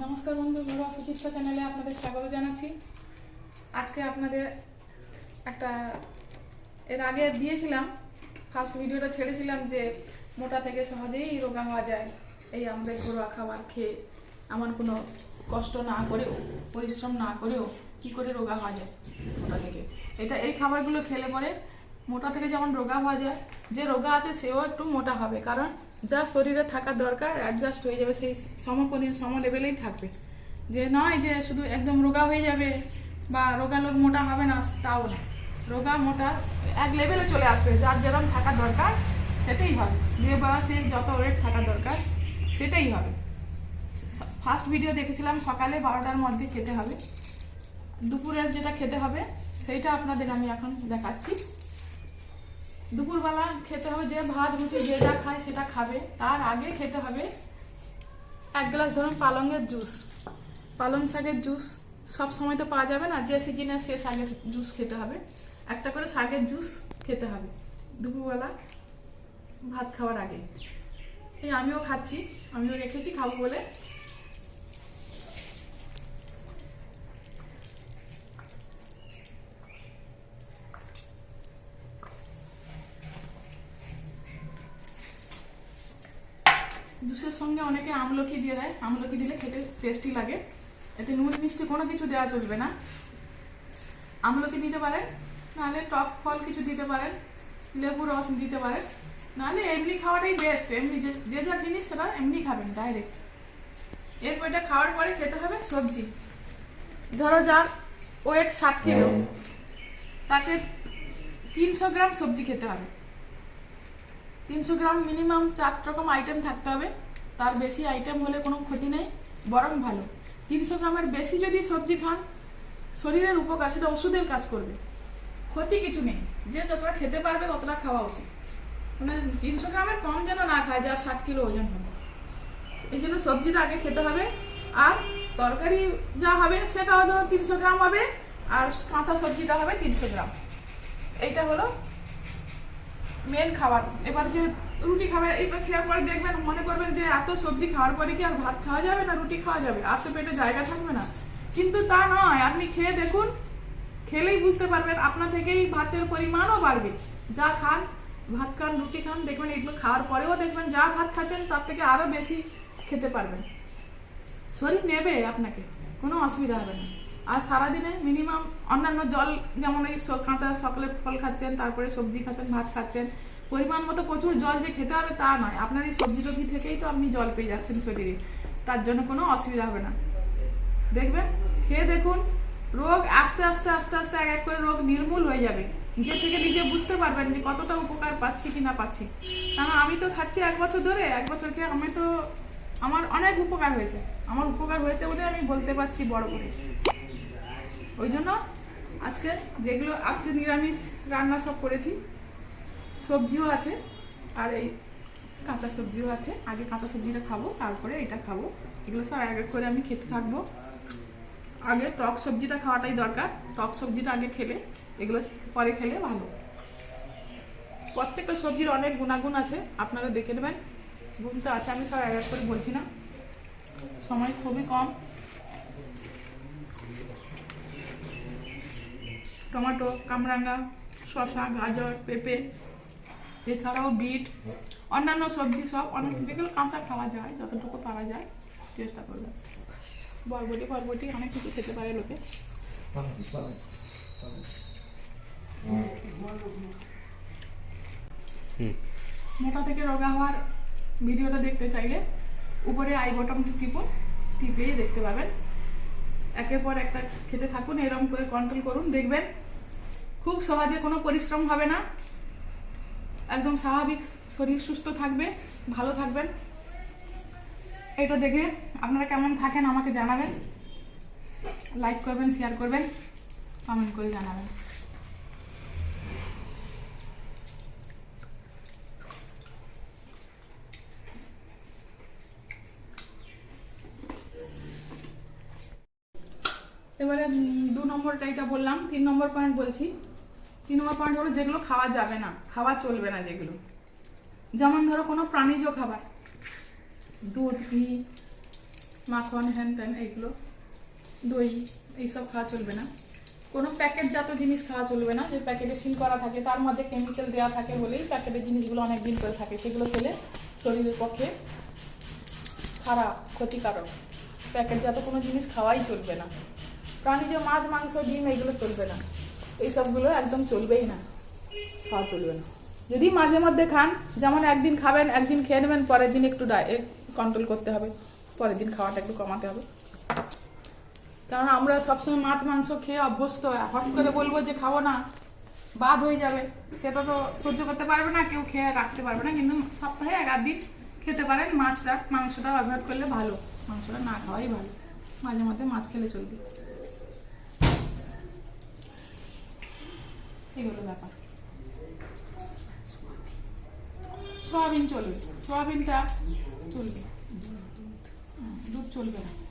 নমস্কার বন্ধু ঘরোয়া সুচিত্রা চ্যানেলে আপনাদের স্বাগত জানাচ্ছি। আজকে আপনাদের একটা, এর আগে দিয়েছিলাম ফার্স্ট ভিডিওটা ছেড়েছিলাম যে মোটা থেকে সহজেই রোগা হওয়া যায়। এই আমাদের ঘরোয়া খাবার খেয়ে এমন কোনো কষ্ট না করেও, পরিশ্রম না করেও কি করে রোগা হওয়া যায় মোটা থেকে? এটা, এই খাবারগুলো খেলে পরে মোটা থেকে যেমন রোগা হওয়া যায়, যে রোগা আছে সেও একটু মোটা হবে। কারণ যা শরীরে থাকা দরকার অ্যাডজাস্ট হয়ে যাবে, সেই সমপরি সম লেভেলেই থাকবে। যে নয় যে শুধু একদম রোগা হয়ে যাবে বা রোগা লোক মোটা হবে না, তাও না। রোগা মোটা এক লেভেলে চলে আসবে, যার যেরকম থাকা দরকার, সেটাই হবে। যে বয়সে যত ওয়েট থাকা দরকার, সেটাই হবে। ফার্স্ট ভিডিও দেখেছিলাম, সকালে বারোটার মধ্যে খেতে হবে। দুপুরের যেটা খেতে হবে, সেইটা আপনাদের আমি এখন দেখাচ্ছি। দুপুরবেলা খেতে হবে যে ভাত, রুটি, যে যা খায় সেটা খাবে। তার আগে খেতে হবে এক গ্লাস ধরুন পালংয়ের জুস। পালং শাকের জুস সব সময় তো পাওয়া যাবে না, যে সিজনে সে শাকের জুস খেতে হবে। একটা করে শাকের জুস খেতে হবে দুপুরবেলা ভাত খাওয়ার আগে। এই আমিও খাচ্ছি, আমিও রেখেছি, খাব বলে। জুসের সঙ্গে অনেকে আমলকি দিয়ে দেয়। আমলকি দিলে খেতে টেস্টি লাগে। এতে নুন মিষ্টি কোনো কিছু দেওয়া চলবে না। আমলকি দিতে পারেন নাহলে টক ফল কিছু দিতে পারেন লেবু রস দিতে পারেন। নাহলে এমনি খাওয়াটাই বেস্ট এমনি যে যে যার জিনিস সেটা এমনি খাবেন ডাইরেক্ট এরপর এটা খাওয়ার পরে খেতে হবে সবজি। ধরো যার ওয়েট ষাট কিলো তাকে তিনশো গ্রাম সবজি খেতে হবে। তিনশো গ্রাম মিনিমাম চার রকম আইটেম থাকতে হবে। তার বেশি আইটেম হলে কোনো ক্ষতি নেই, বরং ভালো। তিনশো গ্রামের বেশি যদি সবজি খান, শরীরের উপকার, সেটা ওষুধের কাজ করবে। ক্ষতি কিছু নেই। যে যতটা খেতে পারবে, ততটা খাওয়া উচিত। মানে তিনশো গ্রামের কম যেন না খায়, যার ষাট কিলো ওজন হবে। এই জন্য সবজিটা আগে খেতে হবে। আর তরকারি যা হবে সেটাও ধরো তিনশো গ্রাম হবে। আর কাঁচা সবজিটা হবে তিনশো গ্রাম। এইটা হলো মেন খাবার। এবার যে রুটি খাবার এইটা খেয়ার পরে দেখবেন, মনে করবেন যে এত সবজি খাওয়ার পরে কি আর ভাত খাওয়া যাবে না, রুটি খাওয়া যাবে? আর তো পেটে জায়গা থাকবে না। কিন্তু তা নয়, আপনি খেয়ে দেখুন, খেলেই বুঝতে পারবেন আপনা থেকেই ভাতের পরিমাণও বাড়বে। যা খান, ভাত খান, রুটি খান, দেখবেন এগুলো খাওয়ার পরেও দেখবেন যা ভাত খাতেন তার থেকে আরও বেশি খেতে পারবেন। শরীর নেবে আপনাকে, কোনো অসুবিধা হবে না। আর সারাদিনে মিনিমাম অন্যান্য জল, যেমন এই কাঁচা সকলে ফল খাচ্ছেন, তারপরে সবজি খাচ্ছেন, ভাত খাচ্ছেন। পরিমাণ মতো প্রচুর জল যে খেতে হবে তা নয়। আপনার এই সবজি টবজি থেকেই তো আপনি জল পেয়ে যাচ্ছেন শরীরে। তার জন্য কোনো অসুবিধা হবে না। দেখবেন? খেয়ে দেখুন, রোগ আস্তে আস্তে আস্তে আস্তে এক এক করে রোগ নির্মূল হয়ে যাবে। নিজে থেকে নিজে বুঝতে পারবেন যে কতটা উপকার পাচ্ছি কি না পাচ্ছি। কারণ আমি তো খাচ্ছি এক বছর ধরে, এক বছর খেয়ে আমি তো, আমার অনেক উপকার হয়েছে। আমার উপকার হয়েছে বলে আমি বলতে পারছি বড় করে। ওই জন্য আজকে যেগুলো, আজকে নিরামিষ রান্না সব করেছি। সবজিও আছে, আর এই কাঁচা সবজিও আছে। আগে কাঁচা সবজিটা খাব, তারপরে এটা খাব। এগুলো সব এক এক করে আমি খেতে থাকব। আগে টক সবজিটা খাওয়াটাই দরকার। টক সবজিটা আগে খেলে, এগুলো পরে খেলে ভালো। প্রত্যেকটা সবজির অনেক গুণাগুণ আছে, আপনারা দেখে নেবেন। গুণ তো আছে, আমি সব এক এক করে বলছি না। সময় খুবই কম। টমেটো, কামরাঙ্গা, শসা, গাজর, পেঁপে, এছাড়াও বিট, অন্যান্য সবজি সব অনেক যেগুলো কাঁচা খাওয়া যায়, যতটুকু পারা যায়, চেষ্টা করবে। বরবটি বরবটি অনেক কিছু খেতে পারে লোকে। মোটা থেকে রোগা হওয়ার ভিডিওটা দেখতে চাইলে উপরে আই বটনটি টিপুন, টিপেই দেখতে পাবেন। একের পর একটা খেতে থাকুন, এরকম করে কন্ট্রোল করুন, দেখবেন খুব সহজে কোনো পরিশ্রম হবে না। একদম স্বাভাবিক শরীর সুস্থ থাকবে, ভালো থাকবেন। এটা দেখে আপনারা কেমন থাকেন আমাকে জানাবেন। লাইক করবেন শেয়ার করবেন কমেন্ট করে জানাবেন। এবারে দু নম্বরটা এটা বললাম, তিন নম্বর পয়েন্ট বলছি। তিন নম্বর পয়েন্ট হলো যেগুলো খাওয়া যাবে না, খাওয়া চলবে না যেগুলো। যেমন ধরো কোনো প্রাণীজ খাবার। দুধ, ঘি, মাখন, হ্যান ত্যান, এইগুলো। দই, এইসব খাওয়া চলবে না। কোনো প্যাকেটজাত জিনিস খাওয়া চলবে না, যে প্যাকেটে সিল করা থাকে, তার মধ্যে কেমিক্যাল দেওয়া থাকে বলেই প্যাকেটের জিনিসগুলো অনেক দিন করে থাকে। সেগুলো খেলে শরীরের পক্ষে খারাপ, ক্ষতিকারক। প্যাকেটজাত কোনো জিনিস খাওয়াই চলবে না। প্রাণীজ মাছ, মাংস, ডিম, এইগুলো চলবে না। এইসবগুলো একদম চলবেই না। খাওয়া চলবে না। যদি মাঝে মধ্যে খান, যেমন একদিন খাবেন, একদিন খেয়ে নেবেন, পরের দিন একটু ডায়েট কন্ট্রোল করতে হবে। পরের দিন খাওয়াটা একটু কমাতে হবে। কারণ আমরা সবসময় মাছ, মাংস খেয়ে অভ্যস্ত। হট করে বলব যে খাব না, বাদ হয়ে যাবে। সেটা তো সহ্য করতে পারবে না, কেউ খেয়ে রাখতে পারবে না। কিন্তু সপ্তাহে এক আধ দিন খেতে পারেন মাছটা। মাংসটা অ্যাভয়েড করলে ভালো। মাংসটা না খাওয়াই ভালো। মাঝে মাঝে মাছ খেলে চলবে। এগুলো ব্যাপার। সোয়াবিন। চলবে। সোয়াবিনটা চলবে। দুধ চলবে না।